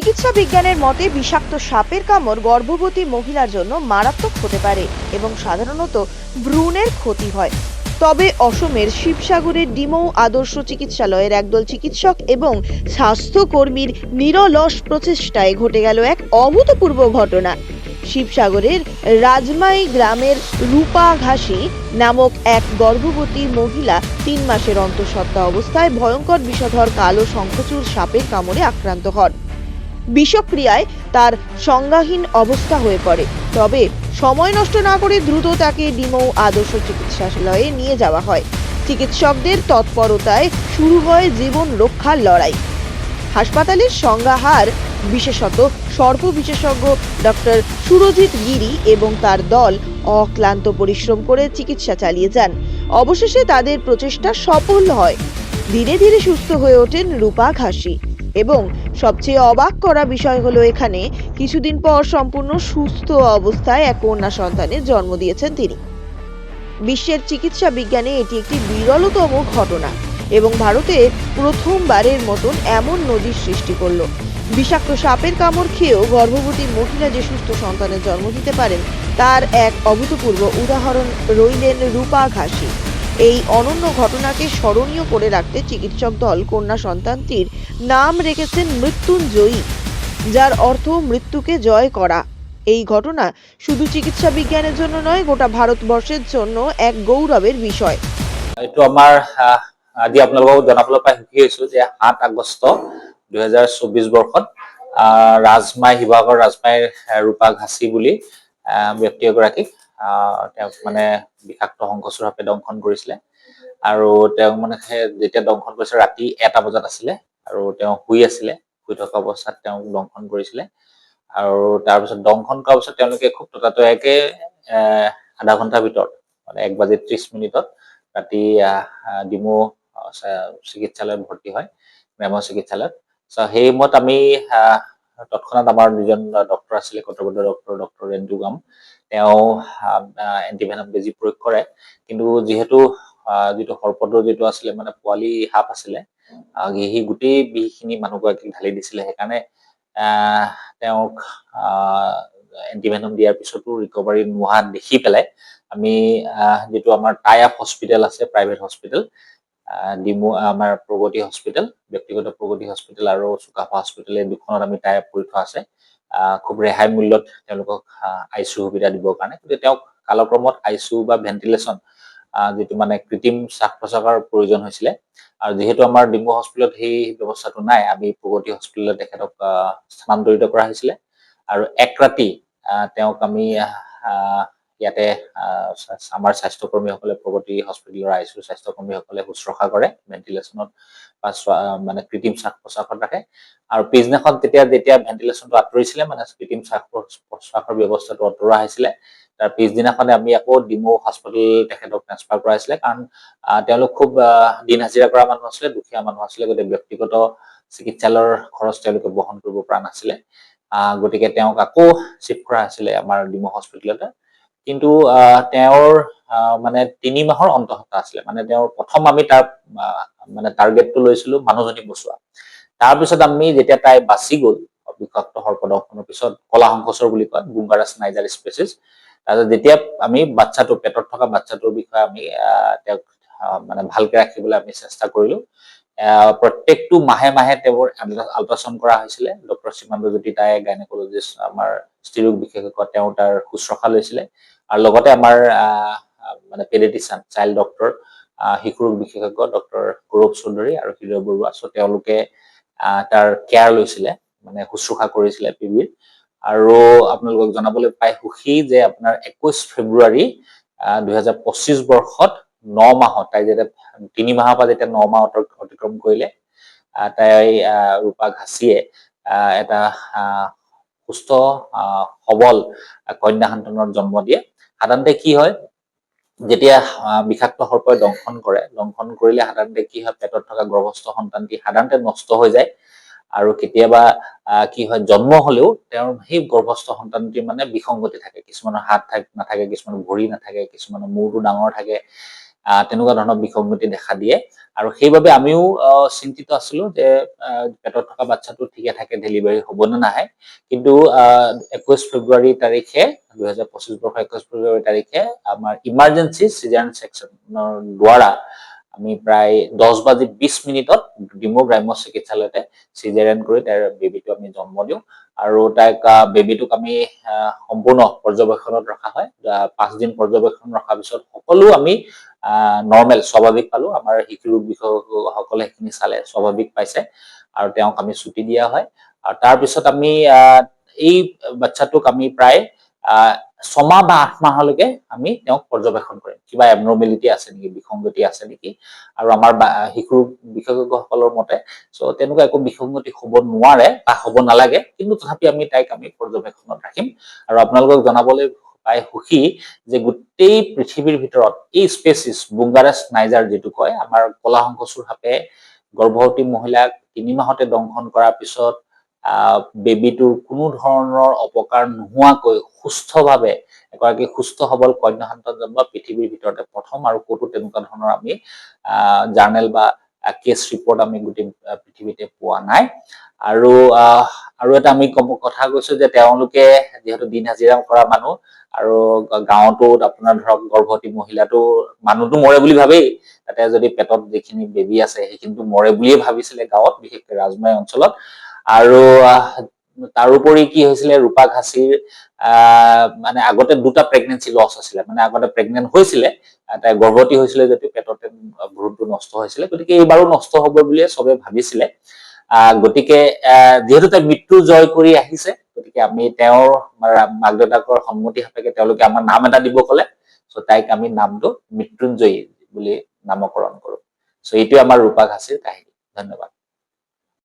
চিকিৎসা বিজ্ঞানের মতে বিষাক্ত সাপের কামড় গর্ভবতী মহিলার জন্য মারাত্মক হতে পারে এবং সাধারণত ভ্রূণের ক্ষতি হয়। তবে অসমের শিবসাগরের ডিমৌ আদর্শ চিকিৎসালয়ের একদল চিকিৎসক এবং স্বাস্থ্যকর্মীর নিরলস প্রচেষ্টায় ঘটে গেল এক অভূতপূর্ব ঘটনা। শিবসাগরের রাজমাই গ্রামের রূপা ঘাসি নামক এক গর্ভবতী মহিলা তিন মাসের অন্তঃসত্ত্বা অবস্থায় ভয়ঙ্কর বিষধর কালো শঙ্খচূড় সাপের কামড়ে আক্রান্ত হন। বিষক্রিয়ায় তার সংজ্ঞাহীন অবস্থা হয়ে পড়ে। তবে সময় নষ্ট না করে দ্রুত তাকে ডিমৌ আদর্শ চিকিৎসালয়ে নিয়ে যাওয়া হয়। চিকিৎসকদের তৎপরতায় শুরু হয় জীবন রক্ষার লড়াই। হাসপাতালের সংজ্ঞাহার বিশেষত সর্প বিশেষজ্ঞ ডক্টর সুরজিৎ গিরি এবং তার দল অক্লান্ত পরিশ্রম করে চিকিৎসা চালিয়ে যান। অবশেষে তাদের প্রচেষ্টা সফল হয়। ধীরে ধীরে সুস্থ হয়ে ওঠেন রূপা ঘাসি। এবং সবচেয়ে অবাক করা বিষয় হলো এখানে কিছুদিন পর সম্পূর্ণ সুস্থ অবস্থায় এক কন্যা সন্তানের জন্ম দিয়েছেন তিনি। বিশ্বের চিকিৎসা বিজ্ঞানে এটি একটি বিরলতম ঘটনা এবং ভারতে প্রথমবারের মতন এমন নদীর সৃষ্টি করল। বিষাক্ত সাপের কামড় খেয়েও গর্ভবতী মহিলা যে সুস্থ সন্তানের জন্ম দিতে পারেন, তার এক অভূতপূর্ব উদাহরণ রইলেন রূপা ঘাসি। এই অনন্য ঘটনাকে স্মরণীয় করে রাখতে চিকিৎসক দল কন্যা সন্তানটির নাম রেখেছেন মৃত্যুঞ্জয়ী যার অর্থ মৃত্যুকে জয় করা। এই ঘটনা শুধু চিকিৎসা বিজ্ঞানের জন্য নয় গোটা ভারতবর্ষের জন্য এক গৌরবের বিষয়। এইটো আহ, আজি আপোনালোকক জনাবলৈ পাই সুখী হৈছো যে সাত আগষ্ট দুহেজাৰ চৌবিশ বৰ্ষত আহ, ৰাজমাই শিৱসাগৰ ৰাজমাইৰ ৰূপা ঘাচি বুলি ব্যক্তি এগৰাকীক তেওঁক মানে বিষাক্ত শংকচুৰ সাপে দংশন কৰিছিলে। আৰু তেওঁক মানে সেই যেতিয়া দংশন কৰিছে, ৰাতি এটা বজাত আছিলে আৰু তেওঁ শুই আছিলে, শুই থকা অৱস্থাত তেওঁক দংশন কৰিছিলে। আৰু তাৰপিছত দংশন কৰাৰ পিছত তেওঁলোকে খুব ততাতৈয়াকে আধা ঘণ্টাৰ ভিতৰত মানে এক বাজি ত্ৰিশ মিনিটত ৰাতি ডিমৌ চিকিৎসালয়ত ভৰ্তি হয় গ্ৰাম্য চিকিৎসালয়ত। চ সেই সময়ত আমি তৎক্ষণাত আমাৰ দুজন ডক্টৰ আছিলে কৰ্তব্য ডক্টৰ ডক্টৰ ৰেণ্টু গাম। তেওঁ এণ্টিভেনম বেজী প্ৰয়োগ কৰে। কিন্তু যিহেতু যিটো সৰ্পটোৰ যিটো আছিলে মানে পোৱালি সাপ আছিলে আহ, সি গোটেই বিষখিনি মানুহগৰাকীক ঢালি দিছিলে। সেইকাৰণে তেওঁক এণ্টিভেনম দিয়াৰ পিছতো ৰিকভাৰী নোহোৱা দেখি পেলাই আমি যিটো আমাৰ টাই আপ হস্পিটেল আছে প্ৰাইভেট হস্পিটেল ডিমু আমাৰ প্ৰগতি হস্পিটেল ব্যক্তিগত প্ৰগতি হস্পিটেল আৰু চুকাফা হস্পিটেল এই দুখনত আমি টাই আপ কৰি থোৱা আছে। খুব ৰেহাই মূল্যত তেওঁলোকক আই চি সুবিধা দিবৰ কাৰণে। গতিকে তেওঁক কালক্ৰমত আই চি বা ভেণ্টিলেশ্যন যিটো মানে কৃত্ৰিম শ্বাস প্ৰশ্বাসৰ প্ৰয়োজন হৈছিলে। আৰু যিহেতু আমাৰ ডিম্বু হস্পিটেলত সেই ব্যৱস্থাটো নাই, আমি প্ৰগতি হস্পিটেলত তেখেতক স্থানান্তৰিত কৰা হৈছিলে। আৰু এক ৰাতি তেওঁক আমি ইয়াতে আমাৰ স্বাস্থ্যকৰ্মীসকলে প্ৰগতি হস্পিটেলৰ আই চি স্বাস্থ্যকৰ্মীসকলে শুশ্ৰূষা কৰে ভেণ্টিলেশ্যনত বা মানে কৃত্ৰিম শ্বাস প্ৰশ্বাসত ৰাখে। আৰু পিছদিনাখন তেতিয়া, যেতিয়া ভেণ্টিলেশ্যনটো আঁতৰিছিলে মানে কৃত্ৰিম শ্বাস প্ৰশ্বাসৰ ব্যৱস্থাটো আঁতৰোৱা হৈছিলে, তাৰ পিছদিনাখনে আমি আকৌ ডিমৌ হস্পিটেল তেখেতক ট্ৰেন্সফাৰ কৰাইছিলে। কাৰণ তেওঁলোক খুব দিন হাজিৰা কৰা মানুহ আছিলে, দুখীয়া মানুহ আছিলে, গতিকে ব্যক্তিগত চিকিৎসালয়ৰ খৰচ তেওঁলোকে বহন কৰিব পৰা নাছিলে। গতিকে তেওঁক আকৌ চিফ্ট কৰা হৈছিলে আমাৰ ডিমৌ হস্পিটেলতে কিন্তু তেওঁৰ মানে তিনি মাহৰ অন্তঃসত্ত্বা আছিলে। মানে তেওঁৰ প্ৰথম আমি তাৰ মানে টাৰ্গেটটো লৈছিলো মানুহজনী বচোৱা। তাৰপিছত আমি যেতিয়া তাই বাচি গ'ল, বিষাক্ত সৰ্পদংশনৰ পিছত, কলা সংকোচৰ বুলি কয় বুম্বাৰাছ নাইজাৰ স্পেচিছ, তাৰপিছত যেতিয়া আমি বাচ্ছাটো পেটত থকা বাচ্ছাটোৰ বিষয়ে আমি তেওঁক মানে ভালকে ৰাখিবলৈ আমি চেষ্টা কৰিলো প্ৰত্যেকটো মাহে মাহে তেওঁৰ আল্ট্ৰাচাউণ্ড কৰা হৈছিলে। ডক্টৰ সীমান্ত জ্যোতি তাই, গাইনকলজিষ্ট, আমাৰ স্ত্ৰীৰোগ বিশেষজ্ঞ, তেওঁ তাৰ শুশ্ৰূষা লৈছিলে। আৰু লগতে আমাৰ মানে পেডিটিচিয়ান চাইল্ড ডক্টৰ শিশু ৰোগ বিশেষজ্ঞ, ডক্টৰ গৌৰৱ চৌধুৰী আৰু হৃদয় বৰুৱা। চ' তেওঁলোকে তাৰ কেয়াৰ লৈছিলে মানে শুশ্ৰূষা কৰিছিলে পিবিৰ আৰু আপোনালোকক জনাবলৈ পাই সুখী যে, আপোনাৰ একৈশ ফেব্ৰুৱাৰী দুহেজাৰ পঁচিছ বৰ্ষত ন মাহত তাই যেতিয়া তিনি মাহৰ পৰা যেতিয়া ন মাহ অতি- অতিক্ৰম কৰিলে তাই ৰূপা ঘাচিয়ে এটা সুস্থ সবল কন্যা সন্তানৰ জন্ম দিয়ে। সাধাৰণতে কি হয়, যেতিয়া বিষাক্ত সৰ্পই দংশন কৰে, দংশন কৰিলে সাধাৰণতে কি হয়, পেটত থকা গৰ্ভস্থ সন্তানটি সাধাৰণতে নষ্ট হৈ যায়। আৰু কেতিয়াবা কি হয়, জন্ম হলেও তেওঁৰ সেই গৰ্ভস্থ সন্তানটিৰ মানে বিসংগতি থাকে, কিছুমানৰ হাত থাক, নাথাকে, কিছুমানৰ ভৰি নাথাকে, কিছুমানৰ মূৰটো ডাঙৰ থাকে। তেনেকুৱা ধৰণৰ বিসংগতি দেখা দিয়ে। আৰু সেইবাবে আমিও চিন্তিত আছিলো যে পেটত থকা বাচ্ছাটো ঠিকে থাকে ডেলিভাৰী হ'ব নে নাহে। কিন্তু একৈশ ফেব্ৰুৱাৰী তাৰিখে, দুহেজাৰ পঁচিছ বৰ্ষৰ একৈশ ফেব্ৰুৱাৰী তাৰিখে আমাৰ ইমাৰ্জেঞ্চি চিজাৰিয়ান ছেকশ্যনৰ দ্বাৰা আমি প্ৰায় দহ বাজি বিশ মিনিটত ডিমৌ গ্ৰাম্য চিকিৎসালয়তে চিজাৰিয়ান কৰি তাৰ বেবীটো আমি জন্ম দিওঁ। আৰু তাইক বেবীটোক আমি সম্পূৰ্ণ পৰ্যবেক্ষণত ৰখা হয়। পাঁচদিন পৰ্যবেক্ষণ ৰখাৰ পিছত সকলো আমি নৰ্মেল স্বাভাৱিক পালো। আমাৰ শিশু ৰোগ বিশেষজ্ঞসকলে সেইখিনি চালে, স্বাভাৱিক পাইছে। আৰু তেওঁক আমি ছুটি দিয়া হয়। আৰু তাৰপিছত আমি এই বাচ্ছাটোক আমি প্ৰায় ছমাহ বা আঠ মাহলৈকে আমি তেওঁক পৰ্যবেক্ষণ কৰিম। কিবা এবনৰ্মেলিটি আছে নেকি, বিসংগতি আছে নেকি? আৰু আমাৰ শিশু বিশেষজ্ঞসকলৰ মতে চ' তেনেকুৱা একো বিসংগতি হ'ব নোৱাৰে বা হ'ব নালাগে। কিন্তু তথাপি আমি তাইক আমি পৰ্যবেক্ষণত ৰাখিম। আৰু আপোনালোকক জনাবলৈ পাই সুখী যে গোটেই পৃথিৱীৰ ভিতৰত এই স্পেচিছ বুংগাৰাছ নাইজাৰ যিটো কয়, আমাৰ কলা শংকচুৰ সাপে, গৰ্ভৱতী মহিলাক তিনি মাহতে দংশন কৰাৰ পিছত বেবীটোৰ কোনো ধৰণৰ অপকাৰ নোহোৱাকৈ সুস্থভাৱে এগৰাকী সুস্থ সবল কন্যা সন্তান জন্ম পৃথিৱীৰ ভিতৰতে প্ৰথম আৰু ক'তো তেনেকুৱা ধৰণৰ আমি জাৰ্নেল বা কেছ ৰিপৰ্ট আমি গোটেই পৃথিৱীতে পোৱা নাই। আৰু আৰু এটা আমি কথা কৈছো যে তেওঁলোকে যিহেতু দিন হাজিৰা কৰা মানুহ, আৰু গাঁৱতো আপোনাৰ ধৰক গৰ্ভৱতী মহিলাটো, মানুহটো মৰে বুলি ভাবেই। তাতে যদি পেটত যিখিনি বেবী আছে সেইখিনিতো মৰে বুলিয়ে ভাবিছিলে গাঁৱত, বিশেষকৈ ৰাজমাই অঞ্চলত। আৰু তাৰোপৰি কি হৈছিলে ৰূপা আহ, মানে আগতে দুটা প্ৰেগনেঞ্চি লছ আছিলে। মানে আগতে প্ৰেগনেন্ট হৈছিলে তাই গৰ্ভৱতী হৈছিলে যদিও পেটতে ভ্ৰূণটো নষ্ট হৈছিলে গতিকে এইবাৰো নষ্ট হ'ব বুলিয়ে চবে ভাবিছিলে। গতিকে যিহেতু তাই মৃত্যু জয় কৰি আহিছে গতিকে আমি তেওঁৰ মাক দেউতাকৰ সন্মতি সাপেক্ষে তেওঁলোকে আমাৰ নাম এটা দিব ক'লে। চ' তাইক আমি নামটো মৃত্যুঞ্জয়ী বুলি নামকৰণ কৰো। চ' এইটোৱে আমাৰ ৰূপা ঘাচিৰ কাহিনী। ধন্যবাদ।